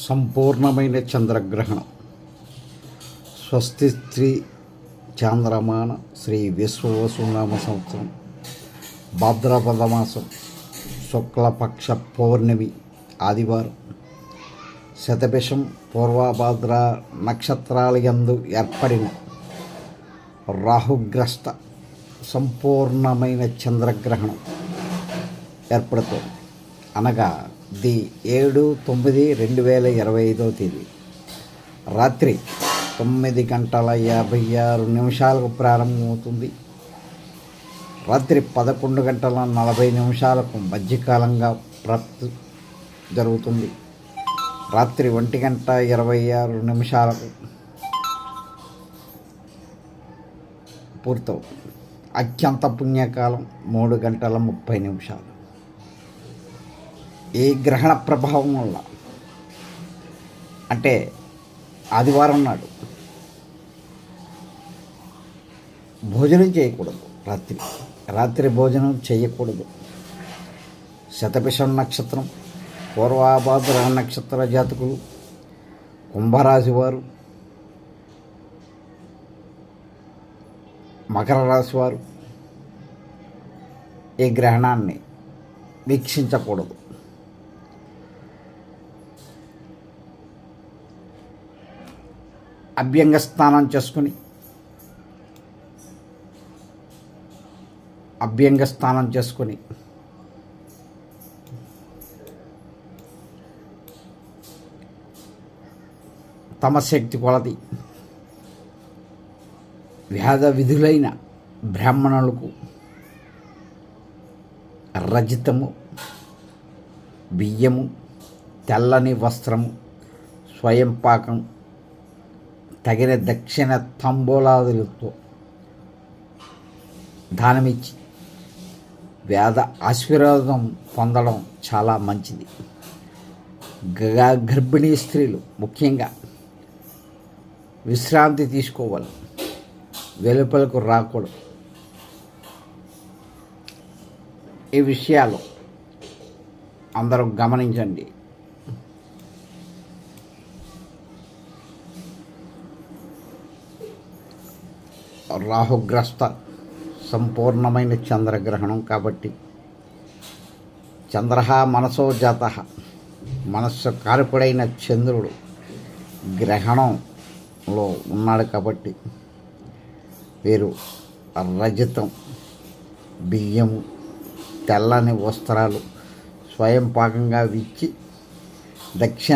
సంపూర్ణమైన చంద్రగ్రహణం. స్వస్తి శ్రీ చాంద్రమాన శ్రీ విశ్వవసునామ సంవత్సరం భాద్రపద మాసం శుక్లపక్ష పౌర్ణమి ఆదివారం శతభిషం పూర్వభాద్ర నక్షత్రాలయందు ఏర్పడిన రాహుగ్రస్త సంపూర్ణమైన చంద్రగ్రహణం ఏర్పడుతోంది. అనగా ది ఏడు తొమ్మిది రెండు వేల ఇరవై ఐదో తేదీ. రాత్రి తొమ్మిది గంటల యాభై ఆరు నిమిషాలకు ప్రారంభమవుతుంది. రాత్రి పదకొండు గంటల నలభై నిమిషాలకు మధ్యకాలంగా ప్రాప్తి జరుగుతుంది. రాత్రి ఒంటి గంట ఇరవై ఆరు నిమిషాలకు పూర్తవుతుంది. అత్యంత పుణ్యకాలం మూడు గంటల ముప్పై నిమిషాలు. ఈ గ్రహణ ప్రభావం వల్ల అంటే ఆదివారం నాడు భోజనం చేయకూడదు రాత్రి. రాత్రి భోజనం చేయకూడదు. శతపిషం నక్షత్రం పూర్వాభాద్ర నక్షత్ర జాతకులు కుంభరాశి వారు మకర రాశి వారు ఈ గ్రహణాన్ని వీక్షించకూడదు. అభ్యంగ స్నానం చేసుకుని అభ్యంగ స్నానం చేసుకుని తమ శక్తి కొలది వేద విధులైన బ్రాహ్మణులకు రజితము బియ్యము తెల్లని వస్త్రము స్వయం పాకం తగిన దక్షిణ తంబోలాదులతో దానమిచ్చి వేద ఆశీర్వాదం పొందడం చాలా మంచిది. గ- గర్భిణీ స్త్రీలు ముఖ్యంగా విశ్రాంతి తీసుకోవాలి. వెలుపలకు రాకూడదు. ఈ విషయాలు అందరూ గమనించండి. రాహుగ్రస్త సంపూర్ణమైన చంద్రగ్రహణం కాబట్టి చంద్ర మనసో జాత. మనస్సు కారకుడైన చంద్రుడు గ్రహణంలో ఉన్నాడు కాబట్టి వీరు రజతం బియ్యము తెల్లని వస్త్రాలు స్వయం పాకంగా విచ్చి దక్షిణ